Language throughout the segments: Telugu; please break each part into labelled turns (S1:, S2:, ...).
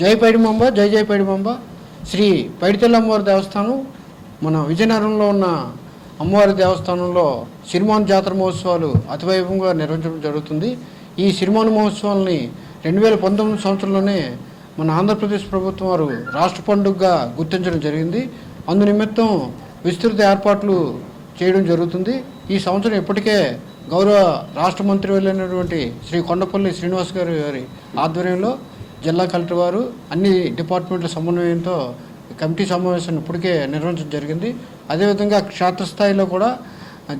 S1: జై పైడిమంబ జై జై పైడిమంబ శ్రీ పైడితల్లి అమ్మవారి దేవస్థానం మన విజయనగరంలో ఉన్న అమ్మవారి దేవస్థానంలో సిరిమాను జాతర మహోత్సవాలు అతివైభవంగా నిర్వహించడం జరుగుతుంది. ఈ సిరిమాను మహోత్సవాల్ని రెండు వేల పంతొమ్మిది సంవత్సరంలోనే మన ఆంధ్రప్రదేశ్ ప్రభుత్వం వారు రాష్ట్ర పండుగగా గుర్తించడం జరిగింది. అందు నిమిత్తం విస్తృత ఏర్పాట్లు చేయడం జరుగుతుంది. ఈ సంవత్సరం ఇప్పటికే గౌరవ రాష్ట్ర మంత్రి వెళ్ళినటువంటి శ్రీ కొండపల్లి శ్రీనివాస్ గారి గారి ఆధ్వర్యంలో జిల్లా కలెక్టర్ వారు అన్ని డిపార్ట్మెంట్ల సమన్వయంతో కమిటీ సమావేశాన్ని ఇప్పటికే నిర్వహించడం జరిగింది. అదేవిధంగా క్షేత్రస్థాయిలో కూడా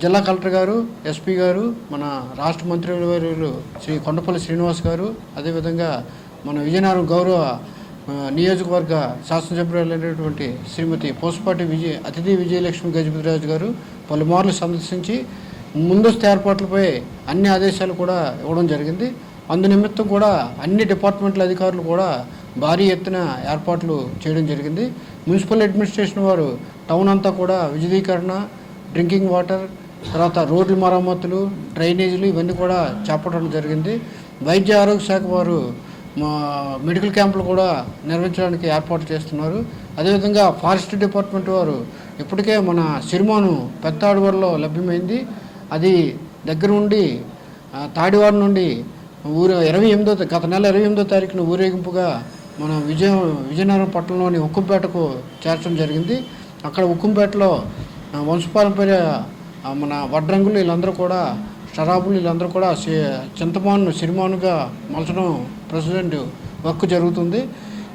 S1: జిల్లా కలెక్టర్ గారు ఎస్పీ గారు మన రాష్ట్ర మంత్రివర్యులు శ్రీ కొండపల్లి శ్రీనివాస్ గారు అదేవిధంగా మన విజయనగరం గౌరవ నియోజకవర్గ శాసనసభ్యులైనటువంటి శ్రీమతి పోసపాటి విజయ అతిథి విజయలక్ష్మి గజపతిరాజు గారు పలుమార్లు సందర్శించి ముందస్తు ఏర్పాట్లపై అన్ని ఆదేశాలు కూడా ఇవ్వడం జరిగింది. అందు నిమిత్తం కూడా అన్ని డిపార్ట్మెంట్ల అధికారులు కూడా భారీ ఎత్తున ఏర్పాట్లు చేయడం జరిగింది. మున్సిపల్ అడ్మినిస్ట్రేషన్ వారు టౌన్ అంతా కూడా విద్యుదీకరణ డ్రింకింగ్ వాటర్ తర్వాత రోడ్ల మరమ్మతులు డ్రైనేజీలు ఇవన్నీ కూడా చేపట్టడం జరిగింది. వైద్య ఆరోగ్య శాఖ వారు మా మెడికల్ క్యాంపులు కూడా నిర్వహించడానికి ఏర్పాటు చేస్తున్నారు. అదేవిధంగా ఫారెస్ట్ డిపార్ట్మెంట్ వారు ఇప్పటికే మన సిరిమాను పెద్ద అడవుల్లో లభ్యమైంది. అది దగ్గర ఉండి తాడివాడ నుండి ఊరు ఇరవై ఎనిమిదో గత నెల ఇరవై ఎనిమిదో తారీఖున ఊరేగింపుగా మన విజయ విజయనగరం పట్టణంలోని ఉక్కుంపేటకు చేర్చడం జరిగింది. అక్కడ ఉక్కుంపేటలో వంశపారంపర్య మన వడ్రంగులు వీళ్ళందరూ కూడా షరాబులు వీళ్ళందరూ కూడా చింతమాను సిరిమానుగా మలచడం ప్రెసిడెంట్ వర్క్ జరుగుతుంది.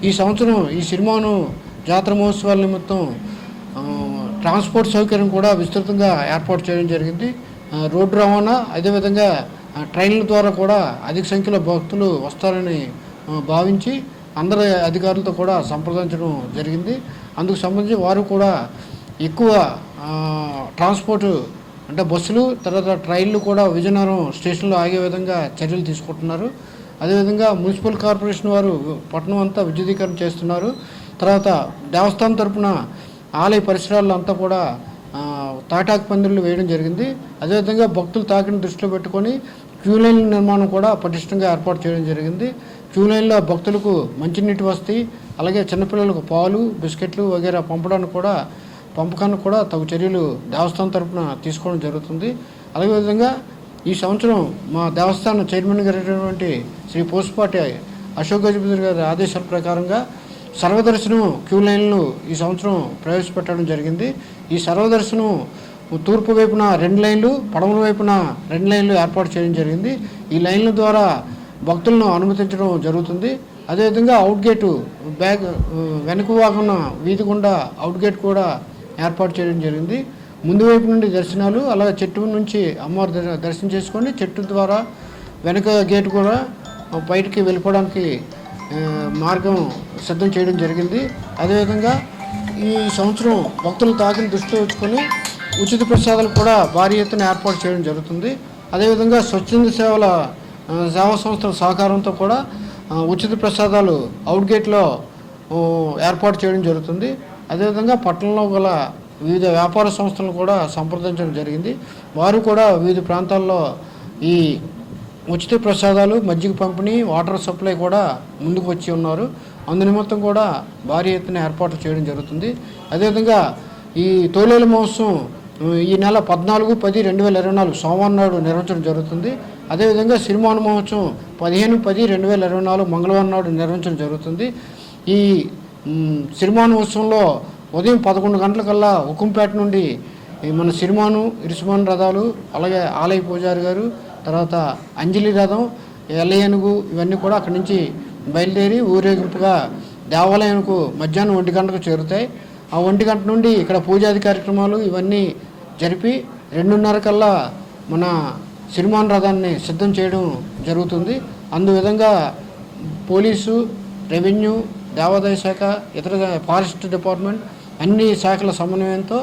S1: ఈ సంవత్సరం ఈ సిరిమాను జాతర మహోత్సవాల నిమిత్తం ట్రాన్స్పోర్ట్ సౌకర్యం కూడా విస్తృతంగా ఏర్పాటు చేయడం జరిగింది. రోడ్డు రవాణా అదేవిధంగా ట్రైన్ల ద్వారా కూడా అధిక సంఖ్యలో భక్తులు వస్తారని భావించి అందరి అధికారులతో కూడా సంప్రదించడం జరిగింది. అందుకు సంబంధించి వారు కూడా ఎక్కువ ట్రాన్స్పోర్టు ట్రాన్స్పోర్ట్ అంటే బస్సులు తర్వాత ట్రైన్లు కూడా విజయనగరం స్టేషన్లో ఆగే విధంగా చర్యలు తీసుకుంటున్నారు. అదేవిధంగా మున్సిపల్ కార్పొరేషన్ వారు పట్టణం అంతా విద్యుదీకరణ చేస్తున్నారు. తర్వాత దేవస్థానం తరపున ఆలయ పరిసరాల్లో అంతా కూడా తాటాకు పందిర్లు వేయడం జరిగింది. అదేవిధంగా భక్తులు తాకిన దృష్టిలో పెట్టుకొని క్యూ లైన్ నిర్మాణం కూడా పటిష్టంగా ఏర్పాటు చేయడం జరిగింది. క్యూ లైన్లో భక్తులకు మంచినీటి వస్తాయి అలాగే చిన్నపిల్లలకు పాలు బిస్కెట్లు వగేరా పంపడానికి కూడా పంపకానికి కూడా తగు చర్యలు దేవస్థానం తరఫున తీసుకోవడం జరుగుతుంది. అదేవిధంగా ఈ సంవత్సరం మా దేవస్థానం చైర్మన్ గారైనటువంటి శ్రీ పోసుపాటి అశోక్ గజపతి గారి ఆదేశాల ప్రకారంగా సర్వదర్శనం క్యూ లైన్లు ఈ సంవత్సరం ప్రవేశపెట్టడం జరిగింది. ఈ సర్వదర్శనం తూర్పు వైపున రెండు లైన్లు పడమల వైపున రెండు లైన్లు ఏర్పాటు చేయడం జరిగింది. ఈ లైన్ల ద్వారా భక్తులను అనుమతించడం జరుగుతుంది. అదేవిధంగా అవుట్ గేటు బ్యాగ్ వెనుక వాగున్న వీధి గుండా అవుట్ గేట్ కూడా ఏర్పాటు చేయడం జరిగింది. ముందు వైపు నుండి దర్శనాలు అలాగే చెట్టు నుంచి అమ్మవారి దర్శనం చేసుకొని చెట్టు ద్వారా వెనక గేట్ కూడా బయటికి వెళ్ళిపోవడానికి మార్గం సిద్ధం చేయడం జరిగింది. అదేవిధంగా ఈ సంవత్సరం భక్తులు తాకిని దృష్టిలో ఉంచుకొని ఉచిత ప్రసాదాలు కూడా భారీ ఎత్తున ఏర్పాటు చేయడం జరుగుతుంది. అదేవిధంగా స్వచ్ఛంద సేవల సేవా సంస్థల సహకారంతో కూడా ఉచిత ప్రసాదాలు అవుట్ గేట్లో ఏర్పాటు చేయడం జరుగుతుంది. అదేవిధంగా పట్టణంలో గల వివిధ వ్యాపార సంస్థలను కూడా సంప్రదించడం జరిగింది. వారు కూడా వివిధ ప్రాంతాల్లో ఈ ఉచిత ప్రసాదాలు మజ్జిగ పంపిణీ వాటర్ సప్లై కూడా ముందుకు వచ్చి ఉన్నారు. అందు నిమిత్తం కూడా భారీ ఎత్తున ఏర్పాట్లు చేయడం జరుగుతుంది. అదేవిధంగా ఈ తోలేల మహోత్సవం ఈ నెల పద్నాలుగు పది రెండు వేల ఇరవై నాలుగు సోమవారం నాడు నిర్వహించడం జరుగుతుంది. అదేవిధంగా సినిమాను మహోత్సవం పదిహేను పది రెండు వేల ఇరవై నాలుగు మంగళవారం నాడు నిర్వహించడం జరుగుతుంది. ఈ సినిమాను ఉత్సవంలో ఉదయం పదకొండు గంటలకల్లా ఉక్కుంపేట నుండి మన సిరిమాను ఇరుసుమాను రథాలు అలాగే ఆలయ పూజారి గారు తర్వాత అంజలి రథం ఎల్లయ్యనుగు ఇవన్నీ కూడా అక్కడి నుంచి బయలుదేరి ఊరేగింపుగా దేవాలయానికి మధ్యాహ్నం ఒంటి గంటకు చేరుతాయి. ఆ ఒంటి గంట నుండి ఇక్కడ పూజాది కార్యక్రమాలు ఇవన్నీ జరిపి రెండున్నర కల్లా మన సిరిమాన్ రథాన్ని సిద్ధం చేయడం జరుగుతుంది. అందు విధంగా పోలీసు రెవెన్యూ దేవాదాయ శాఖ ఇతర ఫారెస్ట్ డిపార్ట్మెంట్ అన్ని శాఖల సమన్వయంతో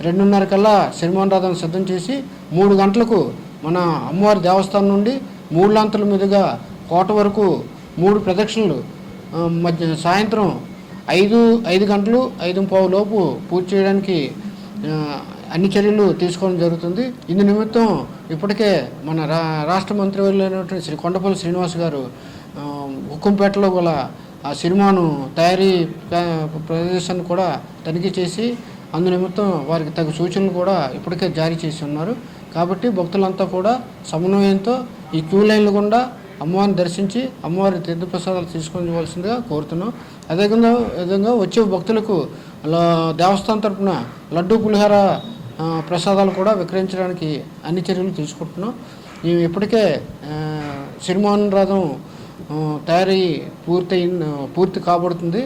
S1: రెండున్నర కల్లా సిరిమాన్ రథం సిద్ధం చేసి మూడు గంటలకు మన అమ్మవారి దేవస్థానం నుండి మూడు లాంతల మీదుగా కోట వరకు మూడు ప్రదక్షిణలు మధ్య సాయంత్రం ఐదు ఐదు గంటలు ఐదు పావు లోపు పూర్తి చేయడానికి అన్ని చర్యలు తీసుకోవడం జరుగుతుంది. ఇందు నిమిత్తం ఇప్పటికే మన రా రాష్ట్ర మంత్రివర్యులైనటువంటి శ్రీ కొండపల్లి శ్రీనివాస్ గారు ఆ, ఉక్కంపేటలో గల ఆ సినిమాను తయారీ ప్రదేశాన్ని కూడా తనిఖీ చేసి అందు నిమిత్తం వారికి తగు సూచనలు కూడా ఇప్పటికే జారీ చేసి ఉన్నారు. కాబట్టి భక్తులంతా కూడా సమన్వయంతో ఈ క్యూ లైన్లు గుండా అమ్మవారిని దర్శించి అమ్మవారి తీర్థప్రసాదాలు తీసుకోవాల్సిందిగా కోరుతున్నాం. అదేవిధంగా విధంగా వచ్చే భక్తులకు దేవస్థానం తరపున లడ్డు పులిహార ప్రసాదాలు కూడా విక్రయించడానికి అన్ని చర్యలు తీసుకుంటున్నాం. మేము ఇప్పటికే ఆ, రథం తయారీ పూర్తయి పూర్తి కాబడుతుంది.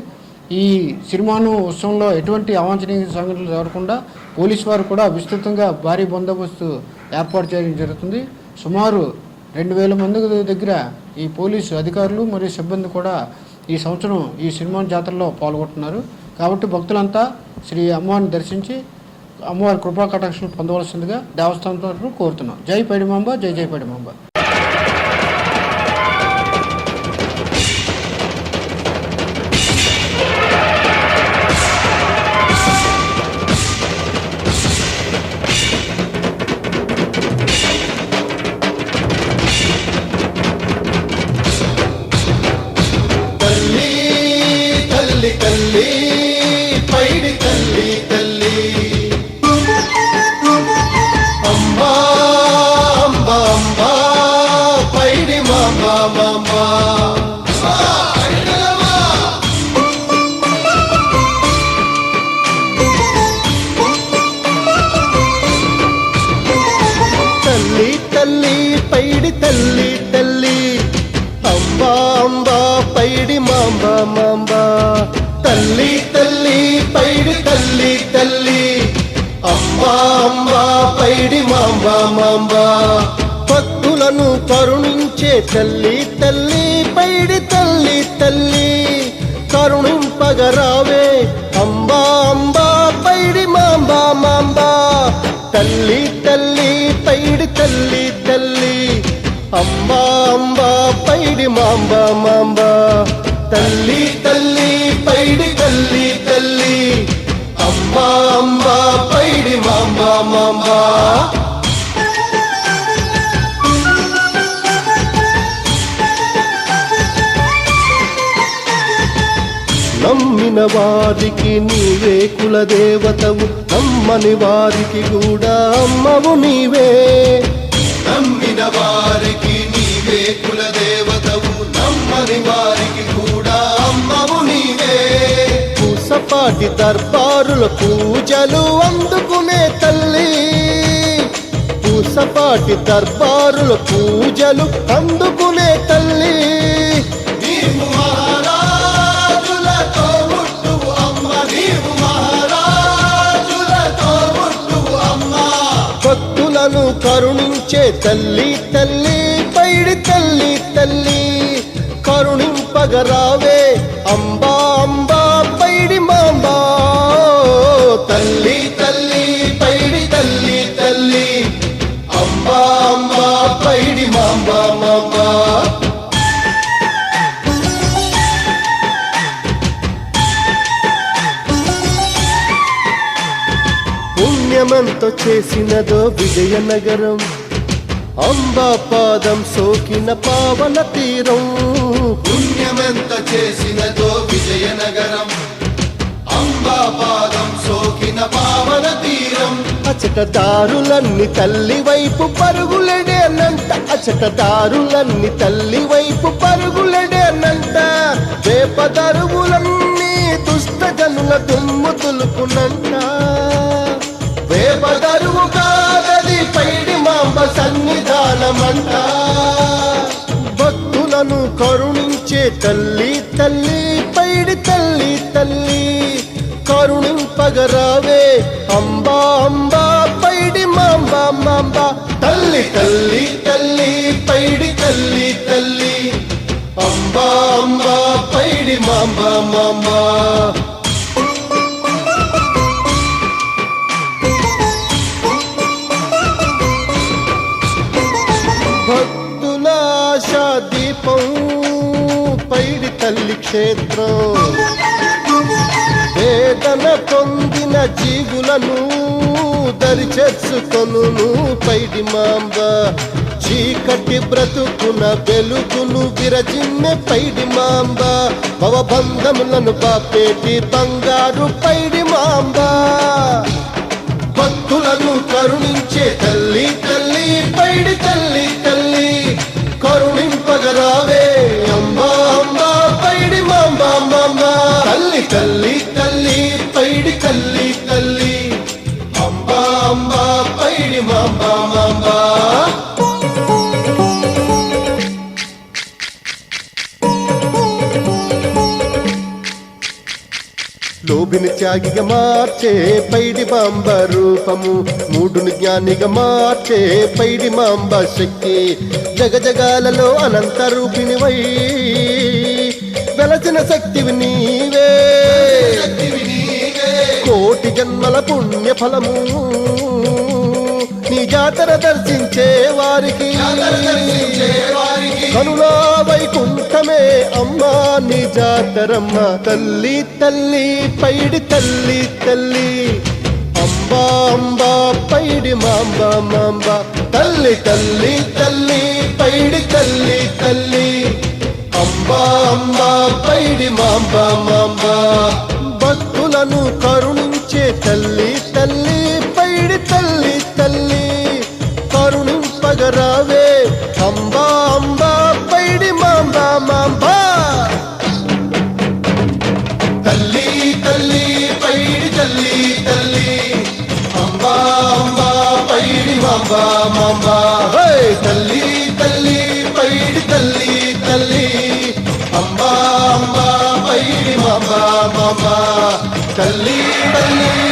S1: ఈ సిరిమాను ఉత్సవంలో ఎటువంటి అవాంఛనీయ సంఘటనలు జరగకుండా పోలీసు వారు కూడా విస్తృతంగా భారీ బందోబస్తు ఏర్పాటు చేయడం జరుగుతుంది. సుమారు రెండు వేల మంది దగ్గర ఈ పోలీసు అధికారులు మరియు సిబ్బంది కూడా ఈ సంవత్సరం ఈ సిరిమాన్ జాతరలో పాల్గొంటున్నారు. కాబట్టి భక్తులంతా శ్రీ అమ్మవారిని దర్శించి అమ్మవారి కృపా కటాక్షలు పొందవలసిందిగా దేవస్థానం తరఫున కోరుతున్నాం. జై పైడిమాంబ జై జై పైడిమాంబ.
S2: తల్లి తల్లి పైడి తల్లి తల్లి. అంబా అంబా పైడి మాంబ మాంబ. తల్లి తల్లి పైడి తల్లి తల్లి. అంబా అంబా పైడి మాంబ మాంబా. భక్తులను కరుణించే తల్లి తల్లి పైడి తల్లి తల్లి. కరుణింపగరావే అంబా అంబా పైడి మాంబా మాంబా. తల్లి తల్లి పైడి తల్లి తల్లి. అంబా అంబా పైడి మాంబా మాంబా. తల్లి తల్లి పైడి తల్లి తల్లి. అంబా అంబా పైడి మాంబా మాంబా. నమ్మిన వారికి నీవే కులదేవతవు. నమ్మని వారికి కూడా అమ్మవు నీవే. నమ్మిన వారికి నీవే కులదేవతవు. నమ్మని వారికి కూడా అమ్మవు నీవే. పూసపాటి దర్బారుల పూజలు అందుకునే తల్లి. పూసపాటి దర్బారుల పూజలు అందుకునే తల్లి. తల్లి తల్లి పైడి తల్లి తల్లి కరుణింపగరావే అంబా అంబా పైడి మాంబా. తల్లి తల్లి పైడి తల్లి తల్లి అంబా అంబా పైడి మాంబా మాంబా. పుణ్యమంతో చేసినదో విజయనగరం. అంబా పాదం సోకిన పావన తీరం. పుణ్యమెంత చేసినదో విజయనగరం. అంబా పాదం సోకిన పావన తీరం. అచట దారులన్ని తల్లి వైపు పరుగులెడేనంట అచట దారులన్ని తల్లి వైపు పరుగులెడేనంట వేప దరువులన్నీ దుష్ట జనుల దుమ్ము తులుకునంట వేపదరువు కాదది పైడి సన్నిధానమంట. భక్తులను కరుణించే తల్లి తల్లి పైడి తల్లి తల్లి. కరుణింపగరావే అంబా అంబా పైడి మాంబ మాంబ. తల్లి తల్లి తల్లి పైడి తల్లి తల్లి. అంబా అంబా పైడి మాంబ మాంబా. క్షేత్రం వేదన పొందిన జీవులను దరిచేసుకొను పైడి మాంబ. చీకటి బ్రతుకున వెలుగును విరజిమ్మె పైడి మాంబ. భవబంధములను పాపేటి బంగారు పైడి మాంబ. భక్తులను కరుణించే తల్లి తల్లి పైడి తల్లి తల్లి. కరుణింపగరావే అమ్మ. తల్లి తల్లి తల్లి పైడి తల్లి తల్లి. అంబా అంబా పైడి మాంబ మాంబ. లోబిని త్యాగిగా మార్చే పైడి మాంబ రూపము. మూడుని జ్ఞానిగా మార్చే పైడి మాంబ శక్తి. జగజగాలలో అనంత రూపిణి వై వెలసిన శక్తివి నీ ఫలము నీ జాతర దర్శించే వారికి. కనులా వైకుంఠమే అమ్మా నీ జాతరమ్మ. తల్లి తల్లి పైడి తల్లి తల్లి. అంబా అంబా పైడి మాంబ మాంబ. తల్లి తల్లి తల్లి పైడి తల్లి తల్లి. అంబా అంబా పైడి మాంబ మాంబ. భక్తులను కరుణించే తల్లి తల్లి కరుణింపగరావే అంబా అంబా పైడి మాంబ మాంబ తల్లి తల్లి పైడి తల్లి తల్లి అంబా అంబా పైడి మాంబ మాంబ హే! తల్లి తల్లి పైడి తల్లి తల్లి అంబా అంబా పైడి మాంబ మాంబ తల్లి తల్లి పైడి తల్లి